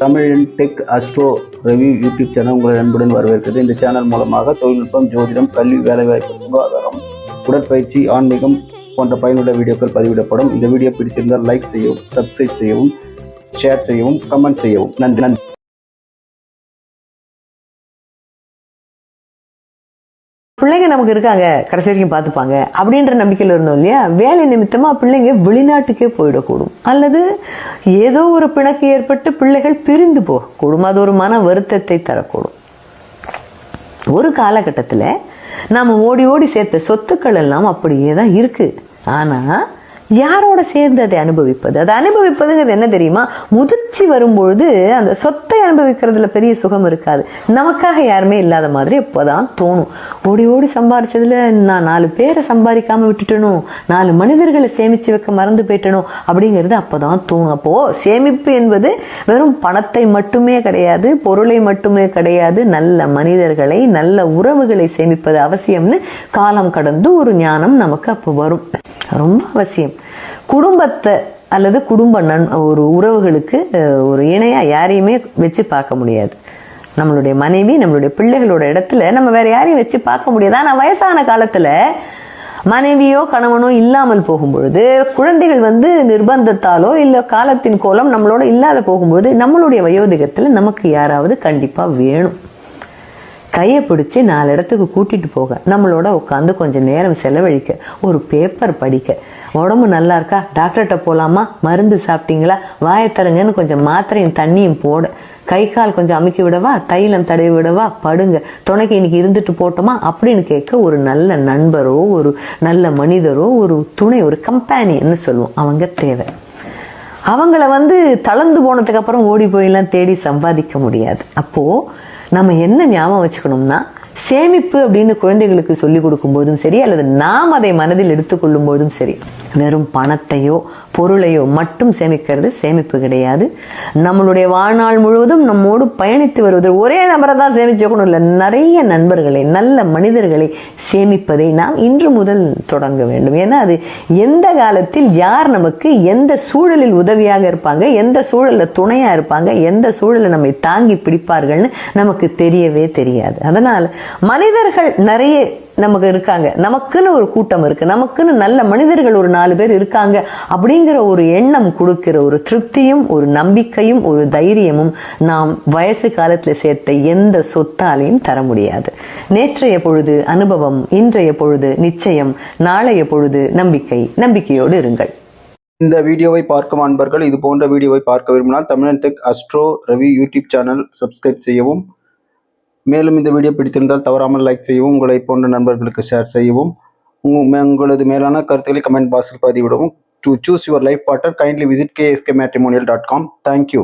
தமிழின் tech astro review YouTube channel உங்களை அன்புடன் வரவேற்கிறது. இந்த சேனல் மூலமாக தொழில்நுட்பம் ஜோதிடம் கல்வி வேலைவாய்ப்பு சுகாதாரம் உடற்பயிற்சி ஆன்மீகம் போன்ற பயனுள்ள வீடியோக்கள் பதிவிடப்படும். இந்த வீடியோ பிடித்திருந்தால் லைக் செய்யவும் சப்ஸ்கிரைப் செய்யவும் ஷேர் செய்யவும் கமெண்ட் செய்யவும். நன்றி நன்றி. பிள்ளைங்க நமக்கு இருக்காங்க கடைசி வரைக்கும் பார்த்துப்பாங்க அப்படின்ற நம்பிக்கையில் இருந்தோம் இல்லையா? வேலை நிமித்தமா பிள்ளைங்க வெளிநாட்டுக்கே போயிடக்கூடும். அல்லது ஏதோ ஒரு பிணக்கு ஏற்பட்டு பிள்ளைகள் பிரிந்து போகக்கூடும் அது ஒரு மன வருத்தத்தை தரக்கூடும். ஒரு காலகட்டத்தில் நாம ஓடி ஓடி சேர்த்த சொத்துக்கள் எல்லாம் அப்படியே தான் இருக்கு. ஆனா யாரோட சேர்ந்து அதை அனுபவிப்பது? அதை அனுபவிப்பதுங்கிறது என்ன தெரியுமா? முதிர்ச்சி வரும்பொழுது அந்த சொத்தை அனுபவிக்கிறதுல பெரிய சுகம் இருக்காது. நமக்காக யாருமே இல்லாத மாதிரி அப்போதான் தோணும். ஓடி ஓடி சம்பாரிச்சதுல நான் நாலு பேரை சம்பாதிக்காம விட்டுட்டணும் நாலு மனிதர்களை சேமிச்சு வைக்க மறந்து போயிட்டணும் அப்படிங்கிறது அப்போதான் தோணும். அப்போ சேமிப்பு என்பது வெறும் பணத்தை மட்டுமே கிடையாது பொருளை மட்டுமே கிடையாது நல்ல மனிதர்களை நல்ல உறவுகளை சேமிப்பது அவசியம்னு காலம் கடந்து ஒரு ஞானம் நமக்கு அப்போ வரும். ரொம்ப அவசியம். குடும்பத்தை அல்லது குடும்ப நன் ஒரு உறவுகளுக்கு ஒரு இணையாக யாரையுமே வச்சு பார்க்க முடியாது. நம்மளுடைய மனைவி நம்மளுடைய பிள்ளைகளோட இடத்துல நம்ம வேற யாரையும் வச்சு பார்க்க முடியாது. ஆனால் வயசான காலத்தில் மனைவியோ கணவனோ இல்லாமல் போகும்பொழுது குழந்தைகள் வந்து நிர்பந்தத்தாலோ இல்லை காலத்தின் கோலம் நம்மளோட இல்லாத போகும்போது நம்மளுடைய வயோதிகத்தில் நமக்கு யாராவது கண்டிப்பாக வேணும். கையை பிடிச்சி நாலு இடத்துக்கு கூட்டிட்டு போக. நம்மளோட உட்காந்து கொஞ்சம் நேரம் செலவழிக்க. ஒரு பேப்பர் படிக்க. உடம்பு நல்லா இருக்கா? டாக்டர்கிட்ட போகலாமா மருந்து சாப்பிட்டீங்களா? வாயை தருங்கன்னு கொஞ்சம் மாத்திரையும் தண்ணியும் போட. கை கால் கொஞ்சம் அமுக்கி விடவா? தைலம் தடவி விடவா? படுங்க. துணைக்கு இன்னைக்கு இருந்துட்டு போட்டோமா? அப்படின்னு கேட்க ஒரு நல்ல நண்பரோ ஒரு நல்ல மனிதரோ ஒரு துணை ஒரு கம்பேனியன்னு சொல்லுவோம். அவங்க தேவை. அவங்கள வந்து தளர்ந்து போனதுக்கு அப்புறம் ஓடி போயெல்லாம் தேடி சம்பாதிக்க முடியாது. அப்போது நம்ம என்ன ஞாபகம் வச்சுக்கணும்னா சேமிப்பு அப்படின்னு குழந்தைகளுக்கு சொல்லிக் கொடுக்கும் போதும் சரி அல்லது நாம் அதை மனதில் எடுத்துக்கொள்ளும் போதும் சரி வெறும் பணத்தையோ பொருளையோ மட்டும் சேமிக்கிறது சேமிப்பு கிடையாது. நம்மளுடைய வாழ்நாள் முழுவதும் நம்மோடு பயணித்து வருவது ஒரே நபரை தான் சேமிச்சு வைக்கணும். இல்லை நிறைய நண்பர்களை நல்ல மனிதர்களை சேமிப்பதை நாம் இன்று முதல் தொடங்க வேண்டும். ஏன்னா அது எந்த காலத்தில் யார் நமக்கு எந்த சூழலில் உதவியாக இருப்பாங்க எந்த சூழலில் துணையாக இருப்பாங்க எந்த சூழலில் நம்மை தாங்கி பிடிப்பார்கள்னு நமக்கு தெரியவே தெரியாது. அதனால் மனிதர்கள் நிறைய நமக்கு இருக்காங்க. நமக்குன்னு ஒரு கூட்டம் இருக்கு. நமக்குன்னு நல்ல மனிதர்கள் ஒரு நாலு பேர் இருக்காங்க அப்படிங்கிற ஒரு எண்ணம் கொடுக்கிற ஒரு திருப்தியும் ஒரு நம்பிக்கையும் ஒரு தைரியமும் நாம் வயசு காலத்துல சேர்த்த எந்த சொத்தாலையும் தர முடியாது. நேற்றைய பொழுது அனுபவம் இன்றைய பொழுது நிச்சயம் நாளைய பொழுது நம்பிக்கை. நம்பிக்கையோடு இருங்கள். இந்த வீடியோவை பார்க்கும் அன்பர்கள் இது போன்ற வீடியோவை பார்க்க விரும்பினால் Tamilan tech astro Ravi YouTube channel subscribe செய்யவும் மேலும் இந்த வீடியோ பிடித்திருந்தால் தவறாமல் லைக் செய்யவும் உங்களை போன்ற நண்பர்களுக்கு ஷேர் செய்யவும். உங்களது மேலான கருத்துக்களை கமெண்ட் பாக்ஸில் பதிவிடவும். To choose your life partner kindly visit KSK matrimonial dot com thank you